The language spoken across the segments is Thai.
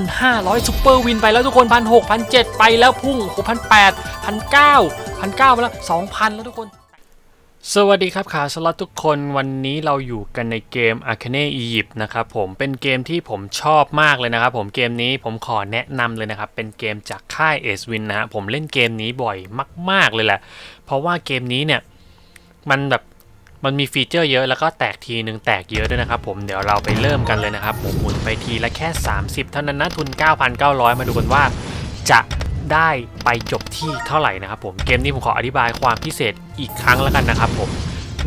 1,500ซุปเปอร์วินไปแล้วทุกคนพันหกพันเจ็ดไปแล้วพุ่งหกพันแปดพันเก้าพันเก้าไปแล้วสองพันแล้วทุกคน สวัสดีครับขาสล็อตทุกคนวันนี้เราอยู่กันในเกม a r c a n e Egypt นะครับผมเป็นเกมที่ผมชอบมากเลยนะครับผมเกมนี้ผมขอแนะนำเลยนะครับ เป็นเกมจากค่าย a c e Win นะฮะผมเล่นเกมนี้บ่อยมาก ๆเลยแหละ เพราะว่าเกมนี้เนี่ยมันแบบ มันมีฟีเจอร์เยอะแล้วก็แตกทีหนึ่งแตกเยอะด้วยนะครับผมเดี๋ยวเราไปเริ่มกันเลยนะครับผมหมุนไปทีละแค่ 30 เท่านั้นนะทุน 9,900 มาดูกันว่าจะได้ไปจบที่เท่าไหร่นะครับผมเกมนี้ผมขออธิบายความพิเศษอีกครั้งแล้วกันนะครับผม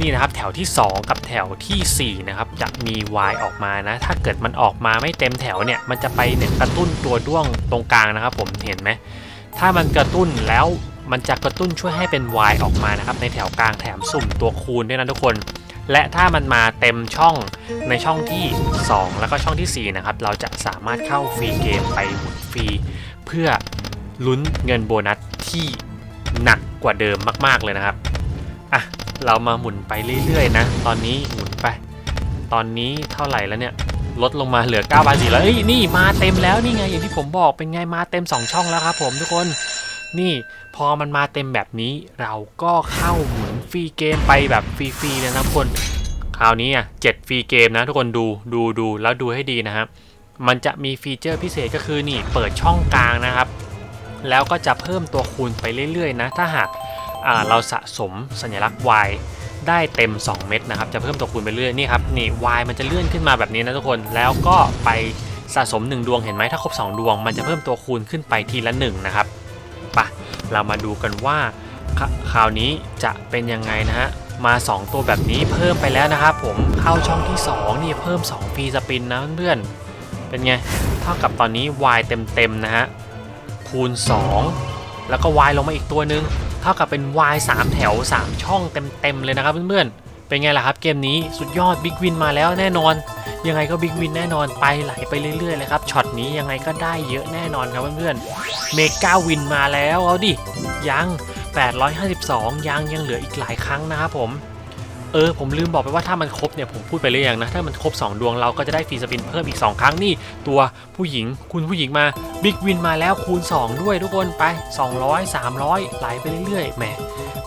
นี่นะครับแถวที่ 2 กับแถวทีสี่4 นะครับ จะมี Y ออกมานะ ถ้าเกิดมันออกมาไม่เต็มแถวเนี่ย มันจะไปเนี่ยกระตุ้นตัวด้วงตรงกลางนะครับผมเห็นไหม ถ้ามันกระตุ้นแล้ว มันจะกระตุ้นช่วยให้เป็น Y ออกมานะครับในแถวกลางแถมสุ่มตัวคูณด้วยนะทุกคน และถ้ามันมาเต็มช่องในช่องที่ 2 แล้วก็ช่องทีสี่ 4 นะครับ เราจะสามารถเข้าฟรีเกมไปหมุนฟรีเพื่อลุ้นเงินโบนัสที่หนักกว่าเดิมมาก ๆ เลยนะครับ อะ เรามาหมุนไปเรื่อย ๆ นะ ตอนนี้หมุนไป ตอนนี้เท่าไหร่แล้วเนี่ย ลดลงมาเหลือ9บาทสี่แล้วเอ้ย นี่มาเต็มแล้วนี่ไงอย่างที่ผมบอกเป็นไงมาเต็ม 2 ช่องแล้วครับผมทุกคน นี่พอมันมาเต็มแบบนี้เราก็เข้าหมุนฟรีเกมไปแบบฟรีๆเลยนะทุกคน คราวนี้อะเจ็ดฟรีเกมนะทุกคนดูดูดูแล้วดูให้ดีนะครับมันจะมีฟีเจอร์พิเศษก็คือนี่เปิดช่องกลางนะครับ แล้วก็จะเพิ่มตัวคูณไปเรื่อยๆนะ ถ้าหากเราสะสมสัญลักษณ์ Y ได้เต็ม 2 เม็ดนะครับ จะเพิ่มตัวคูณไปเรื่อยนี่ครับนี่ Y มันจะเลื่อนขึ้นมาแบบนี้นะทุกคนแล้วก็ไปสะสม 1 ดวงเห็นไหมถ้าครบ 2 ดวง มันจะเพิ่มตัวคูณขึ้นไปทีละ1นะครับ ปะเรามาดูกันว่าคราวนี้จะเป็นยังไงนะฮะมา 2 ตัวแบบนี้เพิ่มไปแล้วนะครับผมเข้าช่องที่ 2 นี่เพิ่ม2ฟรีสปินนะเพื่อนเป็นไงเท่ากับตอนนี้ Y เต็มๆนะฮะคูณ 2 แล้วก็ Y ลงมาอีกตัวหนึ่งเท่ากับเป็น Y 3 แถว 3 ช่องเต็มๆเลยนะครับเพื่อนๆ เป็นไงล่ะครับเกมนี้สุดยอดบิ๊กวินมาแล้วแน่นอน ยังไงก็บิ๊กวินแน่นอนไปไหลไปเรื่อยๆเลยครับช็อตนี้ยังไงก็ได้เยอะแน่นอนครับเพื่อนๆเมกาวินมาแล้วเอาดิยัง 852 ยังยังเหลืออีกหลายครั้งนะครับผมเออผมลืมบอกไปว่าถ้ามันครบเนี่ยผมพูดไปเลยอย่างนะถ้ามันครบ 2 ดวงเราก็จะได้ฟรีสปินเพิ่มอีก 2 ครั้งนี่ตัวผู้หญิงคุณผู้หญิงมาบิ๊กวินมาแล้วคูณ 2 ด้วยทุกคนไป 200 300ไหลไปเรื่อยๆแหม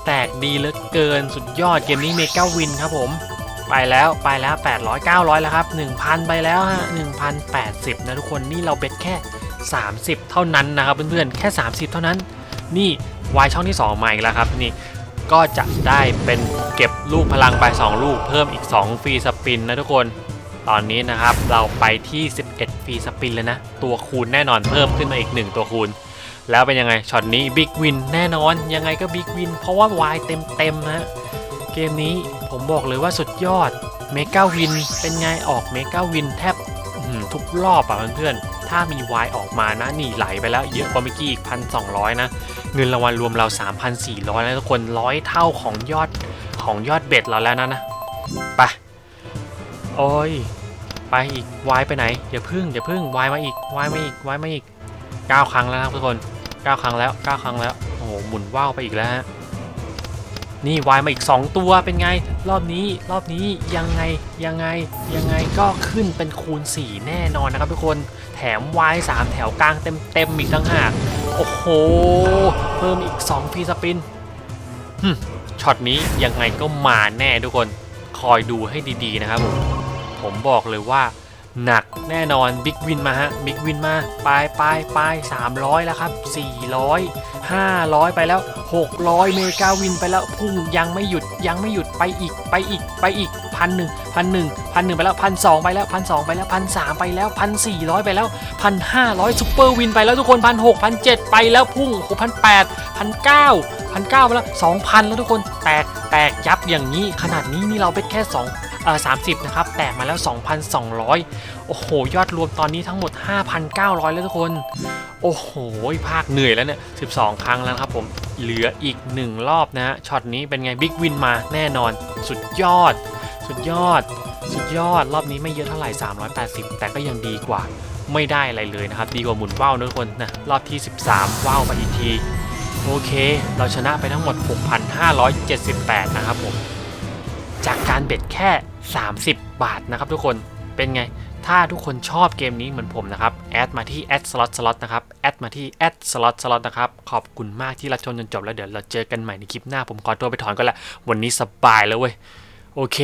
แตกดีเหลือเกินสุดยอดเกมนี้เมกาวินครับผม ไปแล้วไปแล้ว 800 900 แล้วครับ 1,000 ไปแล้วฮะ1,080 นะทุกคนนี่เราเบ็ดแค่ 30 เท่านั้นนะครับเพื่อนๆแค่ 30 เท่านั้น นี่วายช่องที่2มาอีกแล้วครับนี่ก็จะได้เป็นเก็บลูกพลังไป 2 ลูกเพิ่มอีก 2 ฟรีสปินนะทุกคน ตอนนี้นะครับเราไปที่ 11 ฟรีสปินแล้วนะ ตัวคูณแน่นอนเพิ่มขึ้นมาอีก 1 ตัวคูณ แล้วเป็นยังไงช็อตนี้บิ๊กวินแน่นอนยังไงก็บิ๊กวินเพราะว่าวายเต็มเต็มๆฮะเกมนี้ผมบอกเลยว่าสุดยอดเมกาวินเป็นไงออกเมกาวินแทบทุกรอบอะเพื่อนๆ ถ้ามีวายออกมานะนี่ไหลไปแล้วเยอะกว่าเมื่อกี้อีกพันสองนะ เงินรางวัลรวมเรา 3,400 แล้วทุกคนร้อยเท่าของยอดของยอดเบ็ดเราแล้วนะนะไปโอ้ยไปอีกวายไปไหนอย่าพึ่งอย่าพึ่งวายมาอีกวายมาอีกวายมาอีก 9 ครั้งแล้วนะทุกคน 9 ครั้งแล้ว 9 ครั้งแล้ว โอ้โห หมุนว่าวไปอีกแล้วฮะ นี่วายมาอีก 2 ตัว เป็นไง รอบนี้ รอบนี้ ยังไง ยังไง ยังไง ก็ขึ้นเป็นคูณ 4 แน่นอนนะครับทุกคน แถมวาย3แถวกลางเต็มเต็มๆอีกตั้งหาก โอ้โห เพิ่มอีก 2 ฟรีสปินหึช็อตนี้ยังไงก็มาแน่ทุกคน คอยดูให้ดีๆนะครับผม ผมบอกเลยว่า หนักแน่นอนบิ๊กวินมาฮะบิ๊กวินมาไปไปไป300แล้วครับ400 500ไปแล้ว600เมกาวินไปแล้วพุ่งยังไม่หยุดยังไม่หยุดไปอีกไปอีกไปอีกพันหนึ่งพันหนึ่งพันหนึ่งไปแล้วพันสองไปแล้วพันสองไปแล้วพันสามไปแล้วพันสี่ร้อยไปแล้วพันห้าร้อยซุปเปอร์วินไปแล้วทุกคนพันหกพันเจ็ดไปแล้วพุ่งหกพันแปดพันเก้าพันเก้าไปแล้วสองพันแล้วทุกคน ตกแตกยับอย่างนี้ ขนาดนี้นี่เราเป็นแค่สองเอ่อสามสิบนะครับ แตกมาแล้ว 2,200 โอ้โห ยอดรวมตอนนี้ทั้งหมด 5,900 แล้วทุกคน โอ้โห ภาคเหนื่อยแล้วเนี่ย 12 ครั้งแล้วครับผม เหลืออีก 1 รอบนะฮะ ช็อตนี้เป็นไงบิ๊กวินมาแน่นอน สุดยอด สุดยอด สุดยอด รอบนี้ไม่เยอะเท่าไหร่ 380 แต่ก็ยังดีกว่า ไม่ได้อะไรเลยนะครับ ดีกว่าหมุนว่าวนะทุกคนนะ รอบที่ 13 ว่าวไปอีกที โอเค เราชนะไปทั้งหมด 6,578 นะครับผม จากการเบ็ดแค่ 30 บาทนะครับทุกคน เป็นไง ถ้าทุกคนชอบเกมนี้เหมือนผมนะครับ แอดมาที่แอดสล็อตสล็อตนะครับ แอดมาที่แอดสล็อตสล็อตนะครับ ขอบคุณมากที่รับชมจนจบแล้วเดี๋ยวเราเจอกันใหม่ในคลิปหน้าผมขอตัวไปถอนก็แล้ว วันนี้สบายแล้วเว้ย โอเค